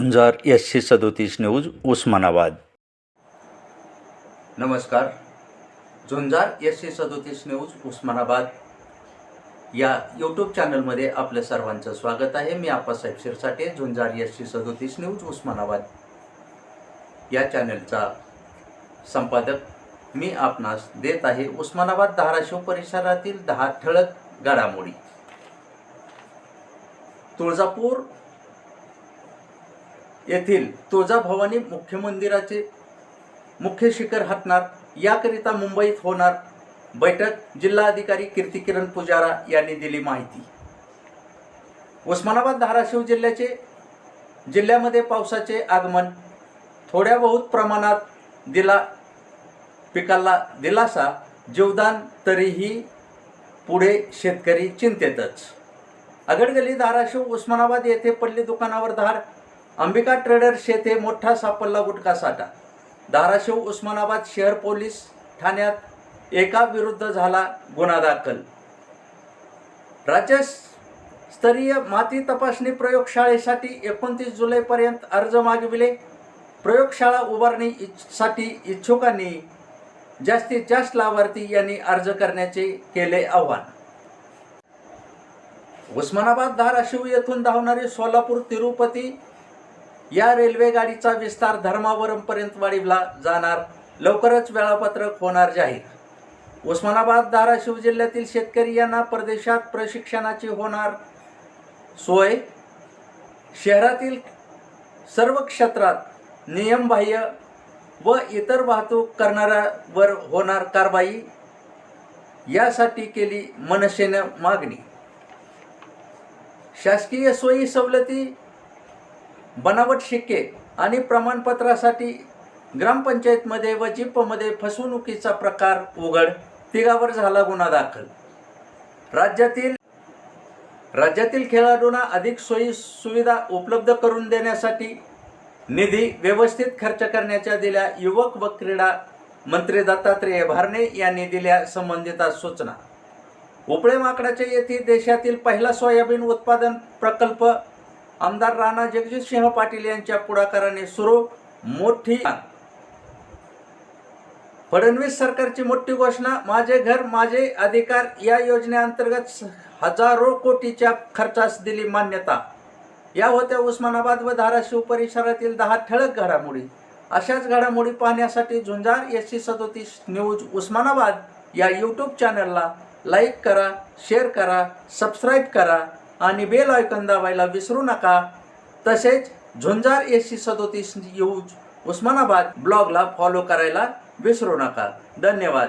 झुंजार एसशे सदोतीस न्यूज उस्मानाबाद. नमस्कार. झुंजार एसशे सदोतीस न्यूज उस्मानाबाद. या यूट्यूब चॅनलमध्ये आपलं सर्वांचं स्वागत आहे. मी आप्पासाहेब शिरसाटे झुंजार एसशे सदोतीस न्यूज उस्मानाबाद. या चॅनलचा संपादक मी आपणास देत आहे उस्मानाबाद धाराशिव परिसरातील दहा ठळक घडामोडी. तुळजापूर येथील तुळजाभवानी मुख्य मंदिराचे मुख्य शिखर हटणार. याकरिता मुंबईत होणार बैठक. जिल्हाधिकारी कीर्तिकिरण पुजारा यांनी दिली माहिती. उस्मानाबाद धाराशिव जिल्ह्याचे जिल्ह्यामध्ये पावसाचे आगमन. थोड्या बहुत प्रमाणात दिला पिकाला दिलासा. जीवदान तरीही पुढे शेतकरी चिंतेतच. अगडगली धाराशिव उस्मानाबाद येथे पडली दुकानावर धार अंबिका ट्रेडर्स येथे मोठा सापडला गुटखा साठा. धाराशिव उस्मानाबाद शहर पोलीस ठाण्यात एका विरुद्ध झाला गुन्हा दाखल. राज्यस्तरीय माती तपासणी प्रयोगशाळेसाठी एकोणतीस जुलैपर्यंत अर्ज मागविले. प्रयोगशाळा उभारणीसाठी इच्छुकांनी जास्तीत जास्त लाभार्थी यांनी अर्ज करण्याचे केले आव्हान. उस्मानाबाद धाराशिव येथून धावणारी सोलापूर तिरुपती या रेल्वेगाडीचा विस्तार धर्मावरमपर्यंत वाढविला जाणार. लवकरच वेळापत्रक होणार जाहीर. उस्मानाबाद धाराशिव जिल्ह्यातील शेतकरी यांना परदेशात प्रशिक्षणाची होणार सोय. शहरातील सर्व क्षेत्रात नियमबाह्य व इतर वाहतूक करणाऱ्यावर होणार कारवाई. यासाठी केली मनसेनं मागणी. शासकीय सोयी सवलती बनावट शिक्के आणि प्रमाणपत्रासाठी ग्रामपंचायतमध्ये व जिपमध्ये फसवणुकीचा प्रकार उघड तिघावर झाला गुन्हा दाखल. राज्यातील राज्यातील खेळाडूंना अधिक सोयी सुविधा उपलब्ध करून देण्यासाठी निधी व्यवस्थित खर्च करण्याच्या दिल्या युवक व क्रीडा मंत्री दत्तात्रेय भारणे यांनी दिल्या संबंधित सूचना. उपळे माकडाच्या येथे देशातील पहिला सोयाबीन उत्पादन प्रकल्प आमदार राणा जगजितसिंह पाटील यांच्या पुढाकाराने सुरू मोठी फडणवीस सरकारची मोठी घोषणा माझे घर माझे अधिकार या योजनेअंतर्गत हजारो कोटीच्या खर्चास दिली मान्यता. या होत्या उस्मानाबाद व धाराशिव परिसरातील दहा ठळक घडामोडी. अशाच घडामोडी पाहण्यासाठी झुंजार एस सी सदोतीस न्यूज उस्मानाबाद या यूट्यूब चॅनलला लाईक करा शेअर करा सबस्क्राईब करा. आणि बेल आयकन दाबायला विसरू नका. तसेच झुंजार एस सी सदोतीस यूज उस्मानाबाद ब्लॉगला फॉलो करायला विसरू नका. धन्यवाद.